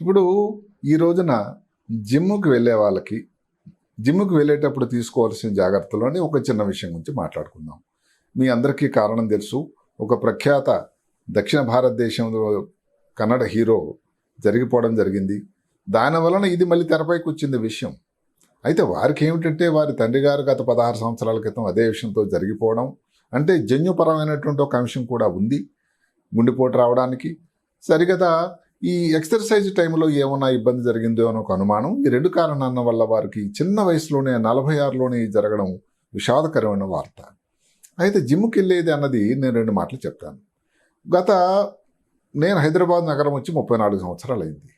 ఇప్పుడు ఈ రోజున జిమ్కి వెళ్ళే వాళ్ళకి జిమ్కి వెళ్ళేటప్పుడు తీసుకోవాల్సిన జాగ్రత్తలోనే ఒక చిన్న విషయం గురించి మాట్లాడుకుందాం. మీ అందరికీ కారణం తెలుసు. ఒక ప్రఖ్యాత దక్షిణ భారతదేశంలో కన్నడ హీరో జరిగిపోవడం జరిగింది. దాని వలన ఇది మళ్ళీ తెరపైకి వచ్చింది విషయం. అయితే వారికి ఏమిటంటే వారి తండ్రి గారు గత పదహారు సంవత్సరాల క్రితం అదే విషయంతో జరిగిపోవడం. అంటే జన్యుపరమైనటువంటి ఒక అంశం కూడా ఉంది. గుండెపోటు రావడానికి. సరిగదా ఈ ఎక్సర్సైజ్ టైంలో ఏమైనా ఇబ్బంది జరిగిందో అని ఒక అనుమానం. ఈ రెండు కారణాల వల్ల వారికి చిన్న వయసులోనే నలభై ఆరులోనే జరగడం విషాదకరమైన వార్త. అయితే జిమ్కి వెళ్ళేది అన్నది నేను రెండు మాటలు చెప్తాను గత నేను హైదరాబాద్ నగరం వచ్చి ముప్పై నాలుగు సంవత్సరాలు అయింది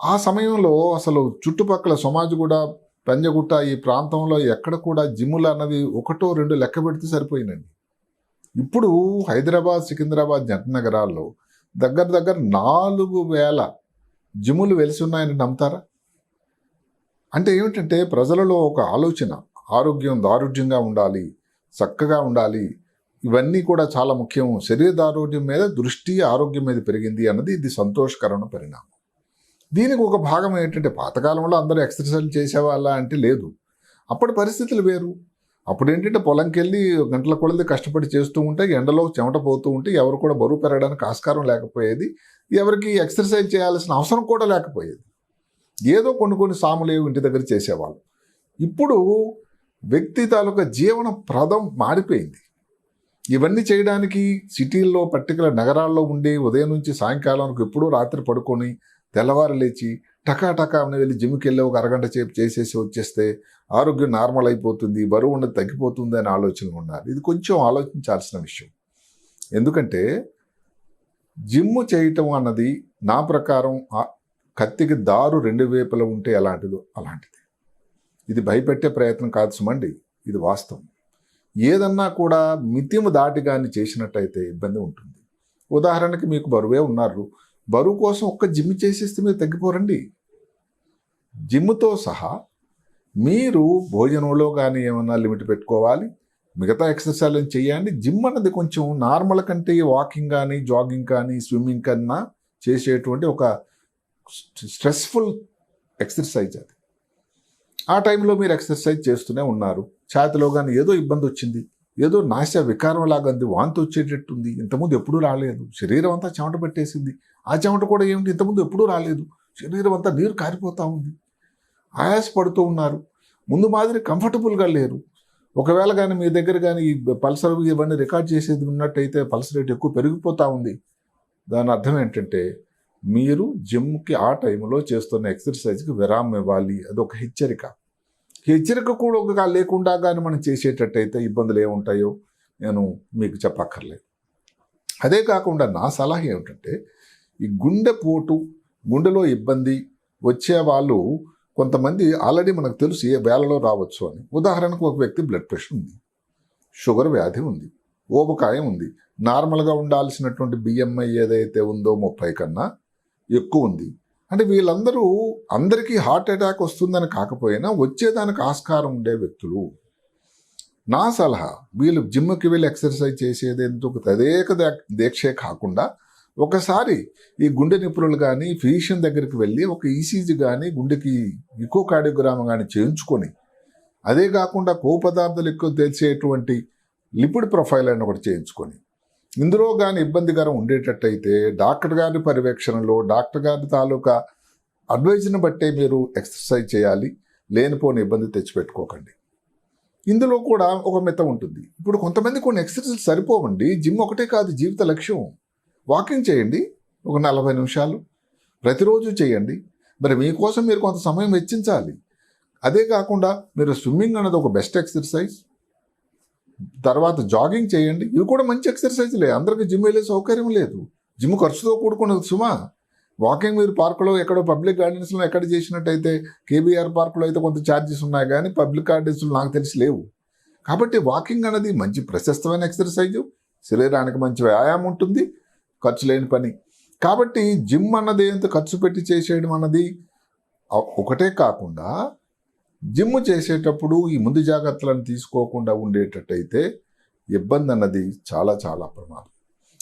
ఆ సమయంలో అసలు చుట్టుపక్కల సమాజ్ కూడా పెంజగుట్ట ఈ ప్రాంతంలో ఎక్కడ కూడా జిమ్ములు అన్నవి ఒకటో రెండు లెక్క పెడితే సరిపోయినండి ఇప్పుడు హైదరాబాద్ సికింద్రాబాద్ జంట నగరాల్లో దగ్గర దగ్గర నాలుగు వేల జిమ్లు వెలిసి ఉన్నాయని నమ్ముతారా? అంటే ఏమిటంటే ప్రజలలో ఒక ఆలోచన ఆరోగ్యం దారుఢ్యంగా ఉండాలి చక్కగా ఉండాలి ఇవన్నీ కూడా చాలా ముఖ్యం. శరీర దారోగ్యం మీద దృష్టి ఆరోగ్యం మీద పెరిగింది అన్నది ఇది సంతోషకరమైన పరిణామం. దీనికి ఒక భాగం ఏంటంటే పాతకాలంలో అందరూ ఎక్సర్సైజ్ చేసేవాళ్ళ అంటే లేదు. అప్పటి పరిస్థితులు వేరు. అప్పుడు ఏంటంటే పొలంకి వెళ్ళి గంటల కొలది కష్టపడి చేస్తూ ఉంటే ఎండలో చెమట పోతూ ఉంటే ఎవరు కూడా బరువు పెరగడానికి ఆస్కారం లేకపోయేది. ఎవరికి ఎక్సర్సైజ్ చేయాల్సిన అవసరం కూడా లేకపోయేది. ఏదో కొన్ని కొన్ని సాములేవు ఇంటి దగ్గర చేసేవాళ్ళు. ఇప్పుడు వ్యక్తి తాలూకా జీవన ప్రదం మారిపోయింది. ఇవన్నీ చేయడానికి సిటీల్లో పర్టికులర్ నగరాల్లో ఉండి ఉదయం నుంచి సాయంకాలానికి ఎప్పుడూ రాత్రి పడుకొని తెల్లవారు లేచి టకా టకా అని వెళ్ళి జిమ్కి వెళ్ళి ఒక అరగంట సేపు చేసేసి వచ్చేస్తే ఆరోగ్యం నార్మల్ అయిపోతుంది బరువు ఉన్నది తగ్గిపోతుంది అనే ఆలోచన ఉన్నారు. ఇది కొంచెం ఆలోచించాల్సిన విషయం. ఎందుకంటే జిమ్ చేయటం అన్నది నా ప్రకారం కత్తికి దారు రెండు వేపులు ఉంటే ఎలాంటిదో అలాంటిది. ఇది భయపెట్టే ప్రయత్నం కాదు సుమండి ఇది వాస్తవం. ఏదన్నా కూడా మితిము దాటి కానీ చేసినట్టయితే ఇబ్బంది ఉంటుంది. ఉదాహరణకి మీకు బరువే ఉన్నారు. బరువు కోసం ఒక్క జిమ్ చేసేస్తే మీరు తగ్గిపోరండి. జిమ్తో సహా మీరు భోజనంలో కానీ ఏమన్నా లిమిట్ పెట్టుకోవాలి. మిగతా ఎక్సర్సైజ్ చేయండి జిమ్ అన్నది కొంచెం నార్మల్ కంటే వాకింగ్ కానీ జాగింగ్ కానీ స్విమ్మింగ్ కన్నా చేసేటువంటి ఒక స్ట్రెస్ఫుల్ ఎక్సర్సైజ్ అది. ఆ టైంలో మీరు ఎక్సర్సైజ్ చేస్తూనే ఉన్నారు. ఛాతిలో కానీ ఏదో ఇబ్బంది వచ్చింది. ఏదో నాశ వికారం లాగా ఉంది. వాంతి వచ్చేటట్టుంది. ఇంతకుముందు ఎప్పుడూ రాలేదు. శరీరం అంతా చెమట పెట్టేసింది. ఆ చెమట కూడా ఏమిటి? ఇంతకుముందు ఎప్పుడూ రాలేదు. శరీరం అంతా నీరు కారిపోతూ ఉంది. ఆయాసపడుతూ ఉన్నారు. ముందు మాదిరి కంఫర్టబుల్గా లేరు. ఒకవేళ కానీ మీ దగ్గర కానీ ఈ పల్సర్ ఇవన్నీ రికార్డ్ చేసేది ఉన్నట్టయితే పల్స్ రేట్ ఎక్కువ పెరిగిపోతూ ఉంది. దాని అర్థం ఏంటంటే మీరు జిమ్కి ఆ టైంలో చేస్తున్న ఎక్సర్సైజ్కి విరామం ఇవ్వాలి. అదొక హెచ్చరిక. హెచ్చరిక కూడా ఒక లేకుండా కానీ మనం చేసేటట్టయితే ఇబ్బందులు ఏముంటాయో నేను మీకు చెప్పక్కర్లేదు. అదే కాకుండా నా సలహా ఏమిటంటే ఈ గుండెపోటు గుండెలో ఇబ్బంది వచ్చే వాళ్ళు కొంతమంది ఆల్రెడీ మనకు తెలుసు ఏ వేలలో రావచ్చు అని. ఉదాహరణకు ఒక వ్యక్తి బ్లడ్ ప్రెషర్ ఉంది. షుగర్ వ్యాధి ఉంది. ఊబకాయం ఉంది. నార్మల్గా ఉండాల్సినటువంటి బిఎంఐ ఏదైతే ఉందో ముప్పై కన్నా ఎక్కువ ఉంది. అంటే వీళ్ళందరూ అందరికీ హార్ట్ అటాక్ వస్తుందని కాకపోయినా వచ్చేదానికి ఆస్కారం ఉండే వ్యక్తులు. నా సలహా వీళ్ళు జిమ్కి వెళ్ళి ఎక్సర్సైజ్ చేసేది ఎందుకు? తదేక దీక్షే కాకుండా ఒకసారి ఈ గుండె నిపుణులు కానీ ఫిజిషియన్ దగ్గరికి వెళ్ళి ఒక ఈసీజీ కానీ గుండెకి ఇకో కార్డియోగ్రామ్ కానీ చేయించుకొని అదే కాకుండా కొవ్వు పదార్థాలు ఎక్కువ తెలిసేటువంటి లిపిడ్ ప్రొఫైల్ అని ఒకటి చేయించుకొని ఇందులో కానీ ఇబ్బందికరం ఉండేటట్టయితే డాక్టర్ గారి పర్యవేక్షణలో డాక్టర్ గారి తాలూకా అడ్వైజ్ని బట్టే మీరు ఎక్సర్సైజ్ చేయాలి లేనిపోని ఇబ్బంది తెచ్చిపెట్టుకోకండి. ఇందులో కూడా ఒక మిత ఉంటుంది. ఇప్పుడు కొంతమంది కొన్ని ఎక్సర్సైజ్ సరిపోవండి జిమ్ ఒకటే కాదు జీవిత లక్ష్యం. వాకింగ్ చేయండి ఒక నలభై నిమిషాలు. ప్రతిరోజు చేయండి. మరి మీకోసం మీరు కొంత సమయం వెచ్చించాలి. అదే కాకుండా మీరు స్విమ్మింగ్ అనేది ఒక బెస్ట్ ఎక్సర్సైజ్. తర్వాత జాగింగ్ చేయండి. ఇవి కూడా మంచి ఎక్సర్సైజ్లే. అందరికీ జిమ్ వెళ్ళే సౌకర్యం లేదు. జిమ్ ఖర్చుతో కూడుకున్నది సుమా. వాకింగ్ మీరు పార్కులో ఎక్కడో పబ్లిక్ గార్డెన్స్లో ఎక్కడ చేసినట్టయితే కేబీఆర్ పార్కులో అయితే కొంత ఛార్జెస్ ఉన్నాయి కానీ పబ్లిక్ గార్డెన్స్లో నాకు తెలిసి లేవు. కాబట్టి వాకింగ్ అనేది మంచి ప్రశస్తమైన ఎక్సర్సైజ్. శరీరానికి మంచి వ్యాయామం ఉంటుంది. ఖర్చు లేని పని. కాబట్టి జిమ్ అన్నది ఎంత ఖర్చు పెట్టి చేసేయడం అన్నది ఒకటే కాకుండా జిమ్ చేసేటప్పుడు ఈ ముందు జాగ్రత్తలను తీసుకోకుండా ఉండేటట్టయితే ఇబ్బంది అన్నది చాలా చాలా ప్రమాదం.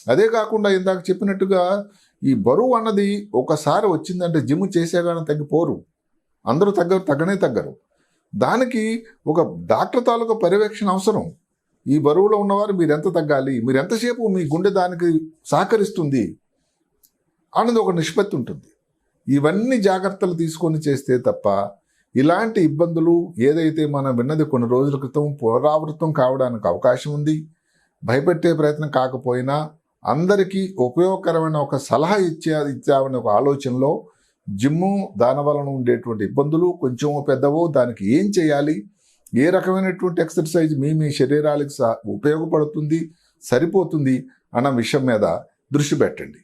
అదే కాకుండా ఇందాక చెప్పినట్టుగా ఈ బరువు అన్నది ఒకసారి వచ్చిందంటే జిమ్ చేసేగానే తగ్గిపోరు. అందరూ తగ్గరు తగ్గనే తగ్గరు. దానికి ఒక డాక్టర్ తాలూకా పర్యవేక్షణ అవసరం. ఈ బరువులో ఉన్నవారు మీరు ఎంత తగ్గాలి? మీరు ఎంతసేపు మీ గుండె దానికి సహకరిస్తుంది? అన్నది ఒక నిష్పత్తి ఉంటుంది. ఇవన్నీ జాగ్రత్తలు తీసుకొని చేస్తే తప్ప ఇలాంటి ఇబ్బందులు ఏదైతే మనం విన్నది కొన్ని రోజుల క్రితం పునరావృతం కావడానికి అవకాశం ఉంది. భయపెట్టే ప్రయత్నం కాకపోయినా అందరికీ ఉపయోగకరమైన ఒక సలహా ఇచ్చే ఇచ్చామనే ఒక ఆలోచనలో జిమ్ము దాని వలన ఉండేటువంటి ఇబ్బందులు కొంచెం పెద్దవో దానికి ఏం చేయాలి? ఏ రకమైనటువంటి ఎక్సర్సైజ్ మీ మీ శరీరాలకు స- ఉపయోగపడుతుంది సరిపోతుంది అన్న విషయం మీద దృష్టి పెట్టండి.